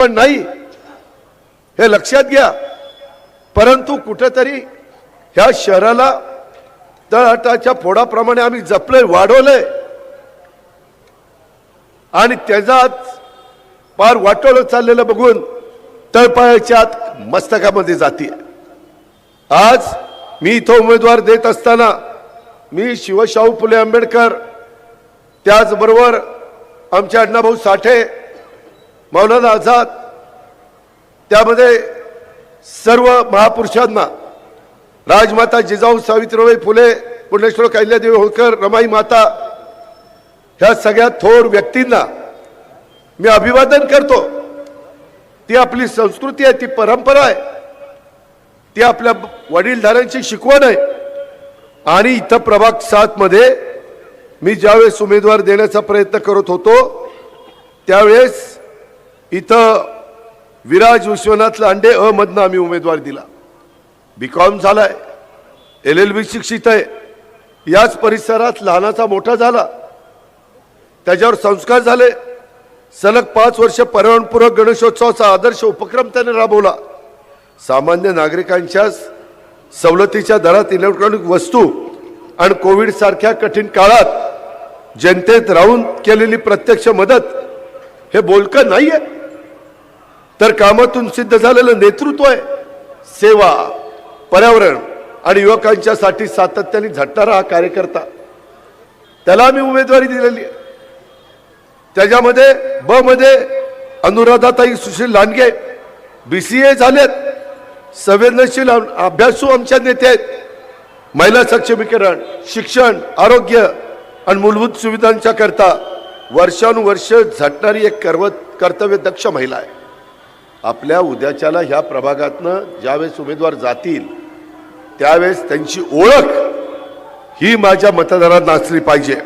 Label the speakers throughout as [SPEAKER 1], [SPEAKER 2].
[SPEAKER 1] पण नाही. हे लक्षात घ्या. परंतु कुठेतरी ह्या शहराला तळहाटाच्या फोडाप्रमाणे आम्ही जपलंय वाढवलंय. आणि त्याचाच पार वाटोळं चाललेलं बघून तळपायाच्या आत मस्तकामध्ये जाते आज मी इथं उमेदवार देत असताना मी शिवशाहू फुले आंबेडकर त्याचबरोबर आमचे अण्णाभाऊ साठे मौलाना आझाद त्यामध्ये सर्व महापुरुषांना राजमाता जिजाऊ सावित्रीबाई फुले पुण्यश्वर कैल्यादेवी होळकर रमाई माता ह्या सगळ्या थोर व्यक्तींना मी अभिवादन करतो. ती आपली संस्कृती आहे ती परंपरा आहे. ती आपल्या वडीलधाऱ्यांची शिकवण आहे. आणि इथं प्रभाग सातमध्ये मी ज्यावेळेस उमेदवार देण्याचा प्रयत्न करत होतो त्यावेळेस इथं विराज विश्वनाथ लांडे अहमदनं आम्ही उमेदवार दिला. बी कॉम झालाय एल एल बी शिक्षित आहे. याच परिसरात लहानाचा मोठा झाला. त्याच्यावर संस्कार झाले. सलग पाच वर्ष पर्यावरणपूरक गणेशोत्सवाचा आदर्श उपक्रम त्याने राबवला. सामान्य नागरिकांच्या सवलतीच्या दरात इलेक्ट्रॉनिक वस्तू आणि कोविड सारख्या कठीण काळात जनतेत राहून केलेली प्रत्यक्ष मदत हे बोलकं नाही आहे तर कामातून सिद्ध झालेलं नेतृत्व आहे. सेवा पर्यावरण आणि युवकांच्यासाठी सातत्याने झटणारा हा कार्यकर्ता. त्याला आम्ही उमेदवारी दिलेली आहे. त्याच्यामध्ये ब मध्ये अनुराधाताई Sushil Landge B C A झालेत. संवेदनशील अभ्यासू आमच्या नेते आहेत. महिला सक्षमीकरण शिक्षण आरोग्य आणि मूलभूत सुविधांच्या करता वर्षानुवर्ष झटणारी एक कर्व कर्तव्य दक्ष महिला आहे. आपल्या उद्याच्याला ह्या प्रभागातनं ज्यावेळेस उमेदवार जातील त्यावेळेस त्यांची ओळख ही माझ्या मतदारांना असली पाहिजे.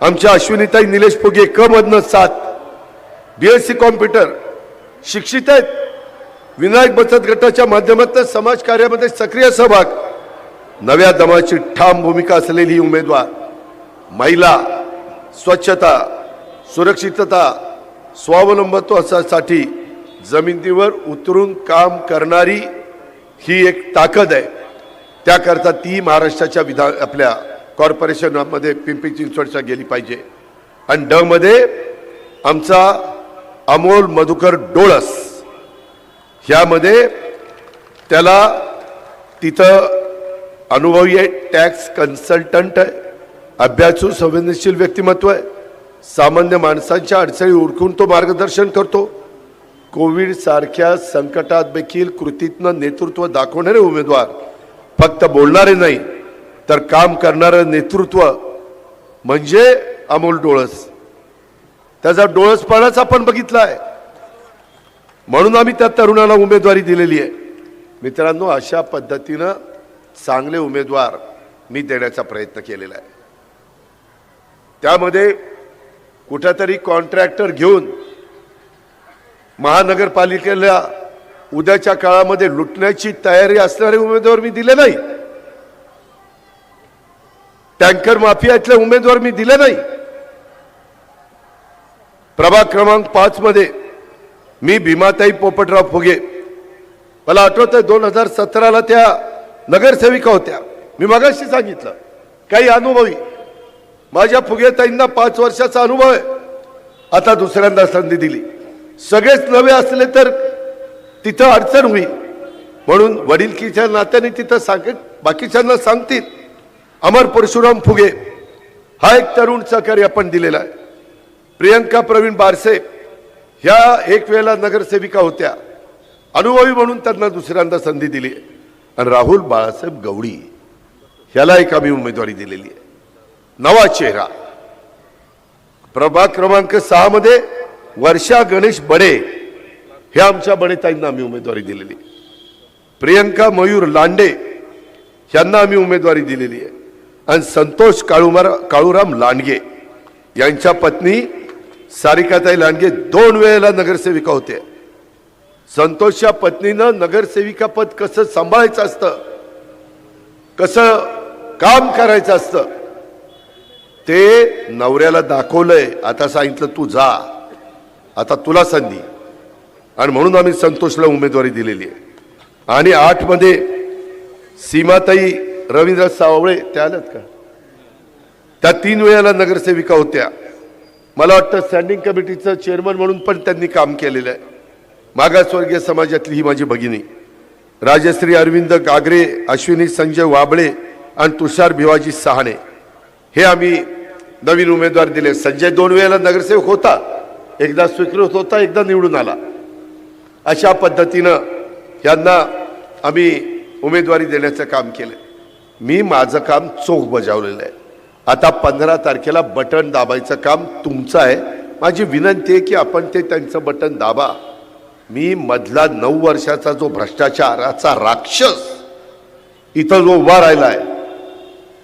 [SPEAKER 1] आमच्या अश्विनीताई निलेश फुगे क मधनं सात बीएससी कॉम्प्युटर शिक्षित आहेत. विनायक बचत गटाच्या माध्यमातून समाज कार्यामध्ये सक्रिय सहभाग. नव्या दमाची ठाम भूमिका असलेली ही उमेदवार. महिला स्वच्छता सुरक्षितता स्वावलंबत्वासाठी जमिनीवर उतरून काम करणारी ही एक ताकद आहे. त्याकरता ती महाराष्ट्राच्या विधान आपल्या कॉर्पोरेशनमध्ये पिंपरी चिंचवडच्या गेली पाहिजे. आणि ड मध्ये आमचा अमोल मधुकर डोळस ह्यामध्ये त्याला तिथं अनुभवी आहे टॅक्स कन्सल्टंट आहे अभ्यासू संवेदनशील व्यक्तिमत्व आहे. सामान्य माणसांच्या अडचणी ओळखून तो मार्गदर्शन करतो. कोविडसारख्या संकटात देखील कृतीतनं नेतृत्व दाखवणारे उमेदवार फक्त बोलणारे नाही तर काम करणारं नेतृत्व म्हणजे अमोल डोळस. त्याचा डोळसपणाच आपण बघितला आहे म्हणून आम्ही त्या तरुणाला उमेदवारी दिलेली आहे. मित्रांनो अशा पद्धतीनं चांगले उमेदवार मी देण्याचा प्रयत्न केलेला आहे. त्यामध्ये कुठंतरी कॉन्ट्रॅक्टर घेऊन महानगरपालिकेला उद्याच्या काळामध्ये लुटण्याची तयारी असणारे उमेदवार मी दिले नाही. टँकर माफियातले उमेदवार मी दिले नाही. प्रभाग क्रमांक पाच मध्ये मी भीमाताई पोपटराव फुगे. मला आठवत आहे दोन हजार सतराला त्या नगरसेविका होत्या. मी मगाशी सांगितलं काही अनुभवी. माझ्या फुगेताईंना पाच वर्षाचा अनुभव आहे. आता दुसऱ्यांदा संधी दिली. सगळेच नवे असले तर तिथं अडचण होईल. म्हणून वडीलकीच्या नात्याने तिथं सांगेल बाकीच्यांना सांगतील. अमर परशुराम फुगे हा एक तरुण सहकारी आपण दिलेला आहे. प्रियंका प्रवीण बारसे ह्या एक वेळेला नगरसेविका होत्या. अनुभवी म्हणून त्यांना दुसऱ्यांदा संधी दिली आणि राहुल बाळासाहेब गवडी ह्याला एक आम्ही उमेदवारी दिलेली आहे. नवा चेहरा. प्रभाग क्रमांक सहा मध्ये वर्षा गणेश बडे हे आमच्या बडेताईंना आम्ही उमेदवारी दिलेली. आहे. प्रियंका मयूर लांडे यांना आम्ही उमेदवारी दिलेली आहे. आणि संतोष काळुमार काळूराम लांडगे यांच्या पत्नी सारिकाताई लांडगे दोन वेळेला नगरसेविका होते. संतोषच्या पत्नीनं नगरसेविका पद कसं सांभाळायचं असतं कसं काम करायचं असतं ते नवऱ्याला दाखवलंय. आता सांगितलं तू जा. आता तुला संधी. आणि म्हणून आम्ही संतोषला उमेदवारी दिलेली आहे. आणि आठमध्ये सीमाताई रवींद्र सावळे त्या आल्यात का? त्या तीन वेळेला नगरसेविका होत्या. मला वाटतं स्टँडिंग कमिटीचं चेअरमन म्हणून पण त्यांनी काम केलेलं आहे. मागासवर्गीय समाजातली ही माझी भगिनी. राजश्री अरविंद गागरे अश्विनी संजय वाबळे आणि तुषार भिवाजी सहाणे. हे आम्ही नवीन उमेदवार दिले. संजय दोन वेळेला नगरसेवक होता. एकदा स्वीकृत होता एकदा निवडून आला. अशा पद्धतीनं यांना आम्ही उमेदवारी देण्याचं काम केलं मी माझं काम चोख बजावलेलं आहे. आता पंधरा तारखेला बटन दाबायचं काम तुमचं आहे. माझी विनंती आहे की आपण ते त्यांचं बटन दाबा. मी मधला नऊ वर्षाचा जो भ्रष्टाचाराचा राक्षस इथं जो उभा राहिला आहे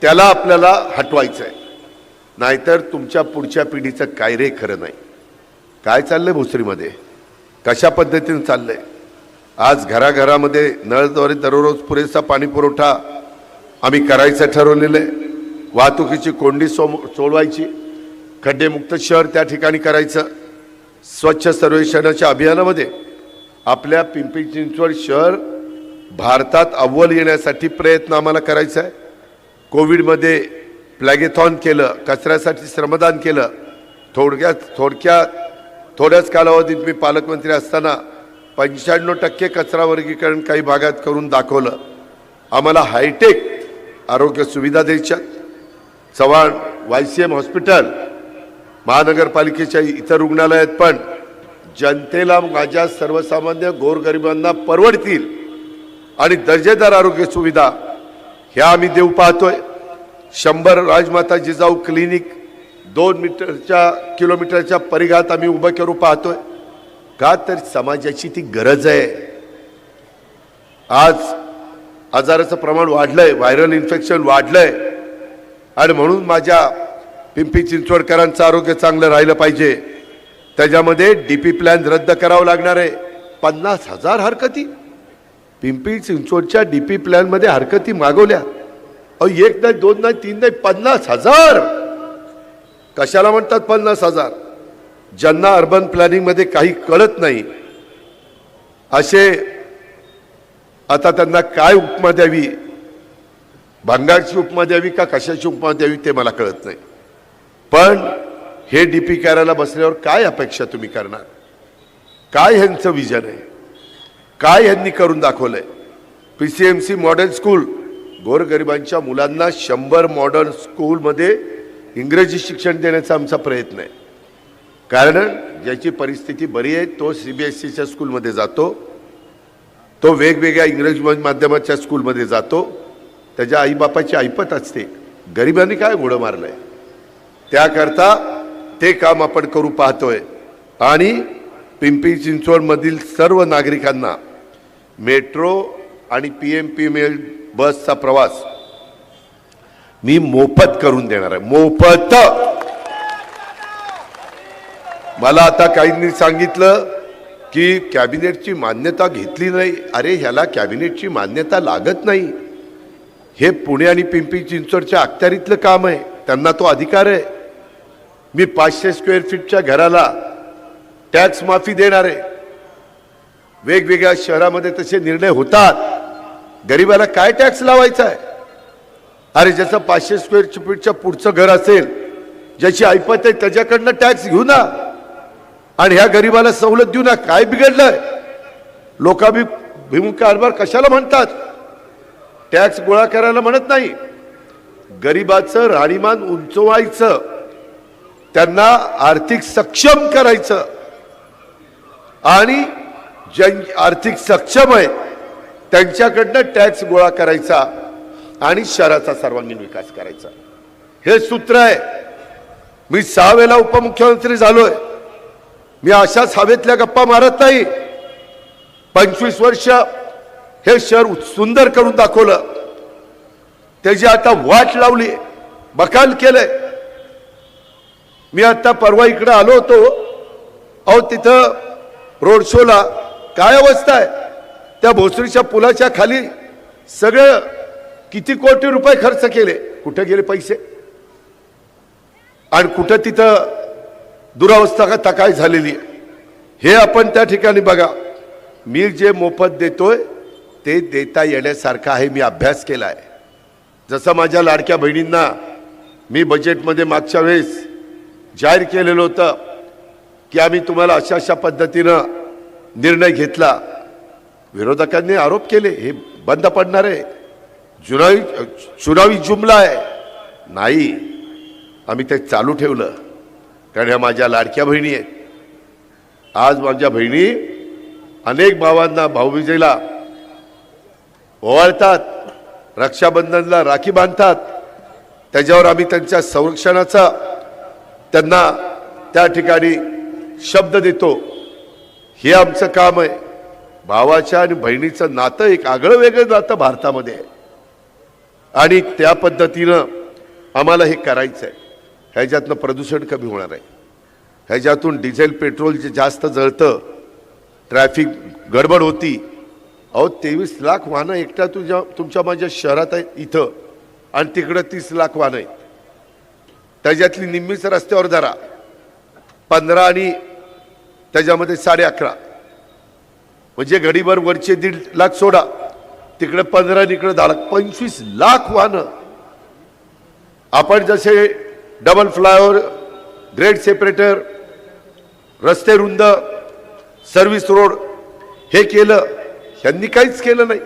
[SPEAKER 1] त्याला आपल्याला हटवायचं आहे नाहीतर तुमच्या पुढच्या पिढीचं काय रे खरं नाही. काय चाललंय भोसरीमध्ये? कशा पद्धतीनं चाललंय? आज घराघरामध्ये नळद्वारे दररोज पुरेसा पाणी पुरवठा आम्ही करायचं ठरवलेलं आहे. वाहतुकीची कोंडी सोम सोडवायची खड्डेमुक्त शहर त्या ठिकाणी करायचं. स्वच्छ सर्वेक्षणाच्या अभियानामध्ये आपल्या पिंपरी चिंचवड शहर भारतात अव्वल येण्यासाठी प्रयत्न आम्हाला करायचा आहे. कोविडमध्ये प्लॅगेथॉन केलं कचऱ्यासाठी श्रमदान केलं थोडक्यात थोडक्यात थोड्याच कालावधीत मी पालकमंत्री असताना पंच्याण्णव टक्के कचरा वर्गीकरण काही भागात करून दाखवलं. आम्हाला हायटेक आरोग्य सुविधा द्यायच्या Chavan Y C M hospital महानगरपालिकेच्या इतर रुग्णालयात पण जनतेला माझ्या सर्वसामान्य गोरगरिबांना परवडतील आणि दर्जेदार आरोग्य सुविधा ह्या आम्ही देऊ पाहतोय. शंभर राजमाता जिजाऊ क्लिनिक दोन मीटरच्या किलोमीटरच्या परिघात आम्ही उभं करू पाहतोय. का तर समाजाची ती गरज आहे. आज आजाराचं प्रमाण वाढलंय व्हायरल इन्फेक्शन वाढलंय. आणि म्हणून माझ्या पिंपी चिंचवडकरांचं आरोग्य चांगलं राहिलं पाहिजे. त्याच्यामध्ये डी पी प्लॅन रद्द करावं लागणार आहे. पन्नास हजार हरकती. पिंपरी चिंचवडच्या डीपी प्लॅनमध्ये हरकती मागवल्या. अहो एक नाही दोन नाही तीन नाही पन्नास हजार. कशाला म्हणतात पन्नास हजार? ज्यांना अर्बन प्लॅनिंगमध्ये काही कळत नाही असे आता त्यांना काय उपमा द्यावी? भांगाची उपमा द्यावी का कशाची उपमा द्यावी ते मला कळत नाही. पण हे डी पी करायला बसल्यावर काय अपेक्षा तुम्ही करणार? काय ह्यांचं विजन आहे? काय ह्यांनी करून दाखवलंय? P C M C model school गोरगरिबांच्या मुलांना शंभर मॉडर्न स्कूलमध्ये इंग्रजी शिक्षण देण्याचा आमचा प्रयत्न आहे. कारण ज्याची परिस्थिती बरी आहे तो सी बी एस सीच्या स्कूलमध्ये जातो तो वेगवेगळ्या इंग्रजी माध्यमाच्या स्कूलमध्ये जातो त्याच्या आईबापाची ऐपत असते. गरिबांनी काय घोडं मारलं आहे त्याकरता ते काम आपण करू पाहतोय. आणि पिंपरी चिंचवडमधील सर्व नागरिकांना मेट्रो आणि पी एम पी मेल बसचा प्रवास मी मोफत करून देणार आहे. मोफत! मला आता काहींनी सांगितलं की कॅबिनेटची मान्यता घेतली नाही. अरे ह्याला कॅबिनेटची मान्यता लागत नाही. हे पुणे आणि पिंपरी चिंचवडच्या अखत्यारीतलं काम आहे. त्यांना तो अधिकार आहे. मी पाचशे स्क्वेअर फीटच्या घराला टॅक्स माफी देणार आहे. वेगवेगळ्या शहरामध्ये तसे निर्णय होतात. गरिबाला काय टॅक्स लावायचा आहे? अरे ज्याचं पाचशे स्क्वेअर फीटच्या पुढचं घर असेल ज्याची ऐपत आहे त्याच्याकडनं टॅक्स घेऊ ना. आणि ह्या गरिबाला सवलत देऊ ना. काय बिघडलंय? लोकाभि भिमुख कारभार कशाला म्हणतात? टॅक्स गोळा करायला म्हणत नाही. गरिबाचं राणीमान उंचवायचं. त्यांना आर्थिक सक्षम करायचं. आणि ज्यां आर्थिक सक्षम आहे त्यांच्याकडनं टॅक्स गोळा करायचा. आणि शहराचा सर्वांगीण विकास करायचा. हे सूत्र आहे. मी सहा वेळेला उपमुख्यमंत्री झालोय. मी अशाच हवेतल्या गप्पा मारत नाही. पंचवीस वर्ष हे शहर सुंदर करून दाखवलं. त्याची आता वाट लावली बकाल केलंय. मी आता परवा इकडे आलो होतो. अहो तिथं रोड शोला काय अवस्था आहे? त्या भोसरीच्या पुलाच्या खाली सगळं किती कोटी रुपये खर्च केले? कुठे गेले पैसे? आणि कुठं तिथं दुरावस्था का तकाय झालेली आहे? हे आपण त्या ठिकाणी बघा. मी जे मोफत देतोय ते देता येण्यासारखं आहे मी अभ्यास केला आहे जसं माझ्या लाडक्या बहिणींना मी बजेटमध्ये मागच्या वेळेस जाहीर केलेलं होतं की आम्ही तुम्हाला अशा अशा पद्धतीनं निर्णय घेतला. विरोधकांनी आरोप केले हे बंद पडणार आहे. जुनावी चुनावी जुमला आहे. नाही आम्ही ते चालू ठेवलं. कारण ह्या माझ्या लाडक्या बहिणी आहेत. आज माझ्या बहिणी अनेक भावांना भाऊबीजेला ओवाळतात रक्षाबंधनला राखी बांधतात. त्याच्यावर आम्ही त्यांच्या संरक्षणाचा त्यांना त्या ठिकाणी शब्द देतो. हे आमचं काम आहे. भावाच्या आणि बहिणीचं नातं एक आगळं वेगळं नातं भारतामध्ये आहे. आणि त्या पद्धतीनं आम्हाला हे करायचं आहे ह्याच्यातनं प्रदूषण कमी होणार आहे. ह्याच्यातून डिझेल पेट्रोल जे जास्त जळतं ट्रॅफिक गडबड होती. अहो तेवीस लाख वाहनं एकट्या तुझ्या तुमच्या माझ्या शहरात आहेत इथं. आणि तिकडं तीस लाख वाहनं आहेत. त्याच्यातली निम्मीच रस्त्यावर धरा. पंधरा आणि त्याच्यामध्ये साडे अकरा. म्हणजे घडीभर वरचे दीड लाख सोडा. तिकडे पंधरा इकडे दहा पंचवीस लाख वाहनं. आपण जसे डबल फ्लायओव्हर ग्रेड सेपरेटर रस्ते रुंद सर्व्हिस रोड हे केलं ह्यांनी काहीच केलं नाही.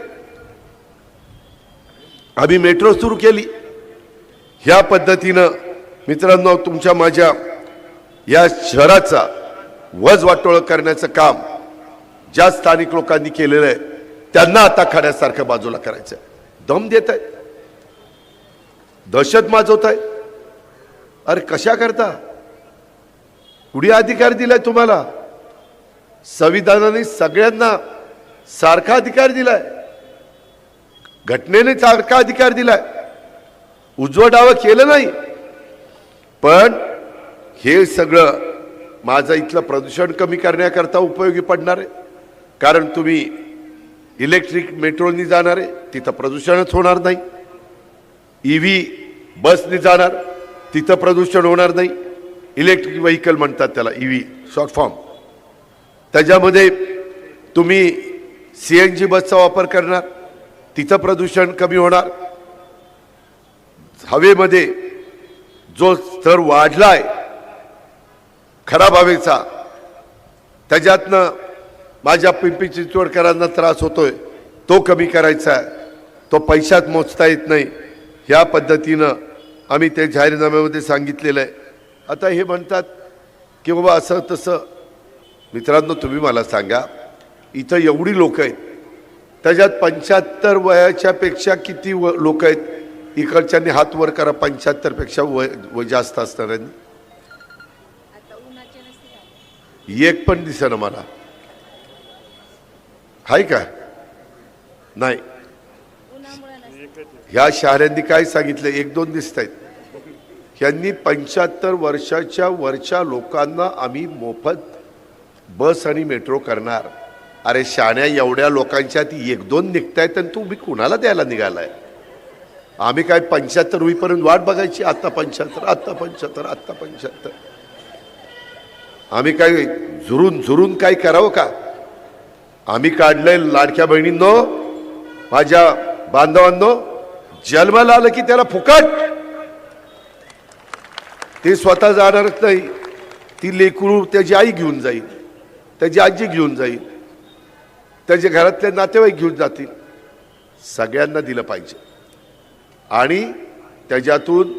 [SPEAKER 1] आम्ही मेट्रो सुरू केली. ह्या पद्धतीनं मित्रांनो तुमच्या माझ्या या शहराचा वज वाटोळ करण्याचं काम ज्या स्थानिक लोकांनी केलेलं आहे त्यांना आता खड्यासारखं बाजूला करायचं दम देत आहे दहशत माजवत आहे अरे कशा करता? कुणी अधिकार दिलाय तुम्हाला? संविधानाने सगळ्यांना सारखा अधिकार दिलाय. घटनेने सारखा अधिकार दिलाय. उजवं डावं केलं नाही. पण हे सगळं माझं इथलं प्रदूषण कमी करण्याकरता उपयोगी पडणार आहे. कारण तुम्ही इलेक्ट्रिक मेट्रोनी जाणार आहे तिथं प्रदूषणच होणार नाही. ई व्ही बसनी जाणार तिथं प्रदूषण होणार नाही. इलेक्ट्रिक व्हेकल म्हणतात त्याला ई व्ही शॉर्ट फॉर्म त्याच्यामध्ये तुम्ही सी एन जी बसचा वापर करणार तिथं प्रदूषण कमी होणार. हवेमध्ये जो स्तर वाढलाय खराब हवेचा त्याच्यातनं माझ्या पिंपरी चिंचवडकरांना त्रास होतोय. तो कमी करायचा आहे. तो पैशात मोजता येत नाही. ह्या पद्धतीनं आम्ही ते जाहीरनाम्यामध्ये सांगितलेलं आहे. आता हे म्हणतात की बाबा असं तसं. मित्रांनो तुम्ही मला सांगा इथं एवढी लोक आहेत. त्याच्यात पंच्याहत्तर वयाच्या पेक्षा किती व लोक आहेत? इकडच्यांनी हात वर करा पंच्याहत्तरपेक्षा वय वय जास्त असणाऱ्यांनी? एक पण दिसेना मला. हाय का? नाही. ह्या शहरांनी काय सांगितलं? एक दोन दिसत आहेत ह्यांनी पंच्याहत्तर वर्षाच्या वरच्या लोकांना आम्ही मोफत बस आणि मेट्रो करणार. अरे शाण्या एवढ्या लोकांच्यात एक दोन निघतायत आणि तुम्ही कुणाला द्यायला निघालाय? आम्ही काय पंच्याहत्तर होईपर्यंत वाट बघायची? आत्ता पंच्याहत्तर आत्ता पंच्याहत्तर आत्ता पंच्याहत्तर. आम्ही काय झुरून झुरून काय करावं का? आम्ही काढलंय लाडक्या बहिणींनो माझ्या बांधवांनो जन्माला आलं की त्याला फुकट. ते स्वतः जाणारच नाही. ती लेकरू त्याची आई घेऊन जाईल त्याची आजी घेऊन जाईल त्याच्या घरातले नातेवाईक घेऊन जातील. सगळ्यांना दिलं पाहिजे. आणि त्याच्यातून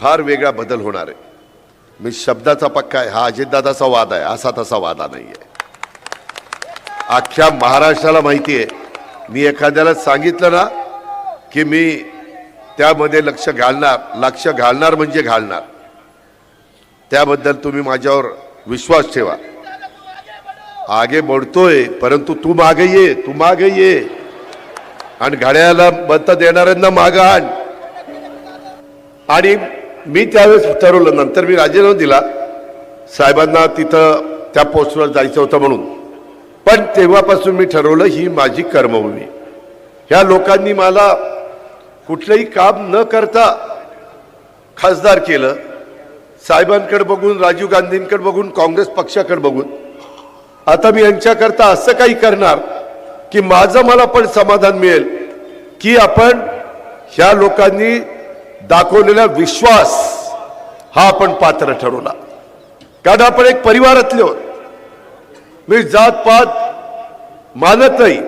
[SPEAKER 1] फार वेगळा बदल होणार आहे. मी शब्दाचा पक्का आहे हा अजितदादाचा वाद आहे असा तसा वादा नाही आहे अख्ख्या महाराष्ट्राला माहिती आहे. मी एखाद्याला सांगितलं ना की मी त्यामध्ये लक्ष घालणार लक्ष घालणार म्हणजे घालणार. त्याबद्दल तुम्ही माझ्यावर विश्वास ठेवा. आगे बढतोय परंतु तू मागे ये तू मागे ये. आणि घड्याला मत देणाऱ्यांना मागं आण. आणि मी त्यावेळेस ठरवलं नंतर मी राजीनामा दिला. साहेबांना तिथं त्या पोस्टवर जायचं होतं म्हणून. पण तेव्हापासून मी ठरवलं ही माझी कर्मभूमी. ह्या लोकांनी मला कुठलंही काम न करता खासदार केलं. साहेबांकडे बघून राजीव गांधींकडे बघून काँग्रेस पक्षाकडे बघून. आता मी यांच्याकरता असं काही करणार की माझं मला पण समाधान मिळेल की आपण ह्या लोकांनी दाखवलेला विश्वास हा आपण पात्र ठरवला. कारण आपण एक परिवारातले आहोत. मी जात पात मानत नाही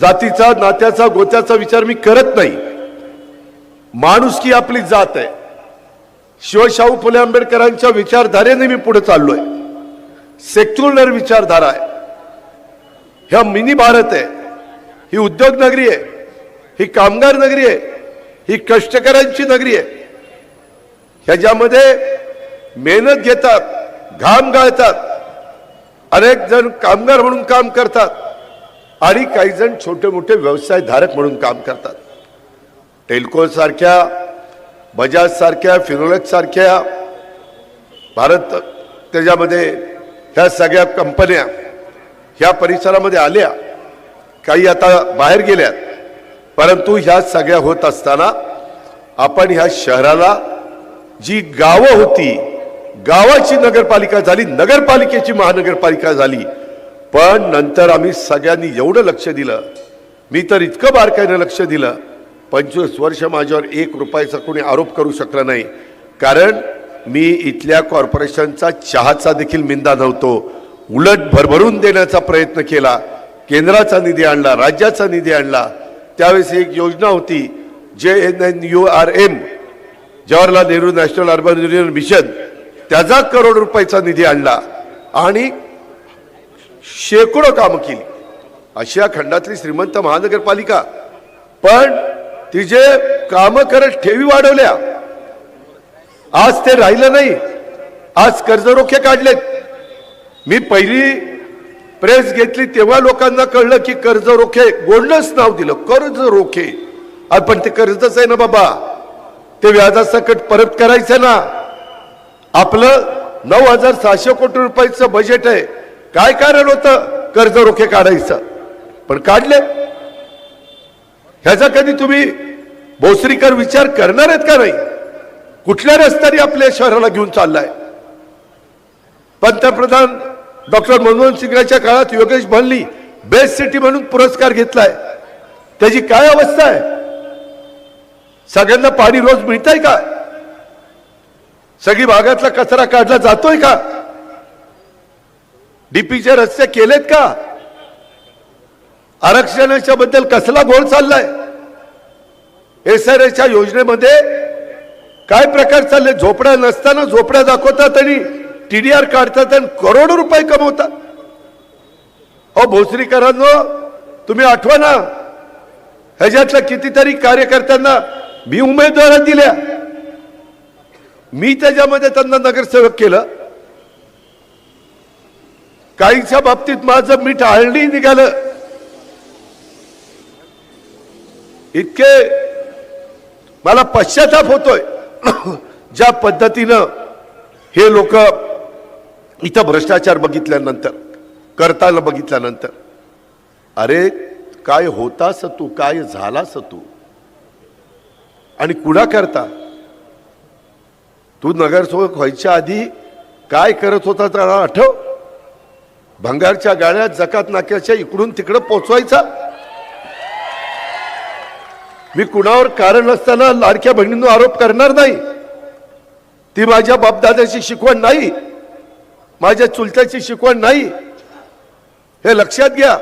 [SPEAKER 1] जातीचा नात्याचा गोत्याचा विचार मी करत नाही. माणूस की आपली जात आहे. शिवशाहू फुले आंबेडकरांच्या विचारधारेने मी पुढे चाललोय. सेक्युलर विचारधारा आहे. ह्या मिनी भारत आहे. ही उद्योग नगरी आहे. ही कामगार नगरी आहे. ही कष्टकऱ्यांची नगरी आहे. ह्याच्यामध्ये मेहनत घेतात घाम गाळतात अनेक जण कामगार म्हणून काम करतात आणि काही जण छोटे मोठे व्यवसाय धारक म्हणून काम करतात. टेल्को सारख्या बजाज सारख्या सारख्या भारत त्याच्यामध्ये ह्या सगळ्या कंपन्या ह्या परिसरामध्ये आल्या. काही आता बाहेर गेल्यात. परंतु ह्या सगळ्या होत असताना आपण ह्या शहराला जी गावं होती गावाची नगरपालिका झाली नगरपालिकेची महानगरपालिका झाली. पण नंतर आम्ही सगळ्यांनी एवढं लक्ष दिलं. मी तर इतकं बारकाईनं लक्ष दिलं. पंचवीस वर्ष माझ्यावर एक रुपयाचा कोणी आरोप करू शकला नाही. कारण मी इथल्या कॉर्पोरेशनचा चहाचा देखील मिंदा नव्हतो. उलट भरभरून देण्याचा प्रयत्न केला. केंद्राचा निधी आणला राज्याचा निधी आणला. त्यावेळेस एक योजना होती J N N U R M Jawaharlal Nehru national urban union mission. त्याचा करोड रुपयाचा निधी आणला आणि शेकडो कामं केली. आशिया खंडातली श्रीमंत महानगरपालिका. पण तिचे कामं करत ठेवी वाढवल्या आज ते राहिलं नाही. आज कर्जरोखे काढलेत. मी पहिली प्रेस घेतली तेव्हा लोकांना कळलं की कर्ज रोखे गोल्डच नाव दिलं कर्ज रोखे पण ते कर्जच आहे ना बाबा. ते व्याजासकट परत करायचं ना. आपलं नऊ हजार सहाशे कोटी रुपयाचं बजेट आहे. काय कारण होतं? कर्ज रोखे काढायचं. पण काढले. ह्याचा कधी तुम्ही भोसरीकर विचार करणार आहेत का नाही? कुठल्या रस्त्याने आपल्या शहराला घेऊन चाललाय. पंतप्रधान डॉक्टर मनमोहन सिंगाच्या काळात योगेश भल्ली बेस्ट सिटी म्हणून पुरस्कार घेतलाय. त्याची काय अवस्था आहे? सगळ्यांना पाणी रोज मिळतंय का? सगळी भागातला कचरा काढला जातोय का? डीपीचे रस्ते केलेत का? आरक्षणाच्या बद्दल कसला घोळ चाललाय? एस आर योजनेमध्ये काय प्रकार चालले? झोपड्या नसताना झोपड्या दाखवतात आणि टीडीआर काढतात आणि करोडो रुपये कमवतात. अहो भोसरीकरांनो तुम्ही आठवा ना. ह्याच्यातल्या कितीतरी कार्यकर्त्यांना मी उमेदवार दिल्या. मी त्याच्यामध्ये त्यांना नगरसेवक केलं. काहीच्या बाबतीत माझं मीठ आळणी निघालं. इतके मला पश्चाताप होतोय. ज्या पद्धतीनं हे लोक इथं भ्रष्टाचार बघितल्यानंतर करताना बघितल्यानंतर अरे काय होतास तू काय झालास तू? आणि कुणा करता? तू नगरसेवक व्हायच्या आधी काय करत होता त्याला आठव? भंगारच्या गाड्या जकात नाक्याच्या इकडून तिकडं पोचवायचा. मी कुणावर कारण असताना लाडक्या बहिणींनो आरोप करणार नाही. ती माझ्या बापदादाची शिकवण नाही. माझ्या चुलत्याची शिकवण नाही. हे लक्षात घ्या.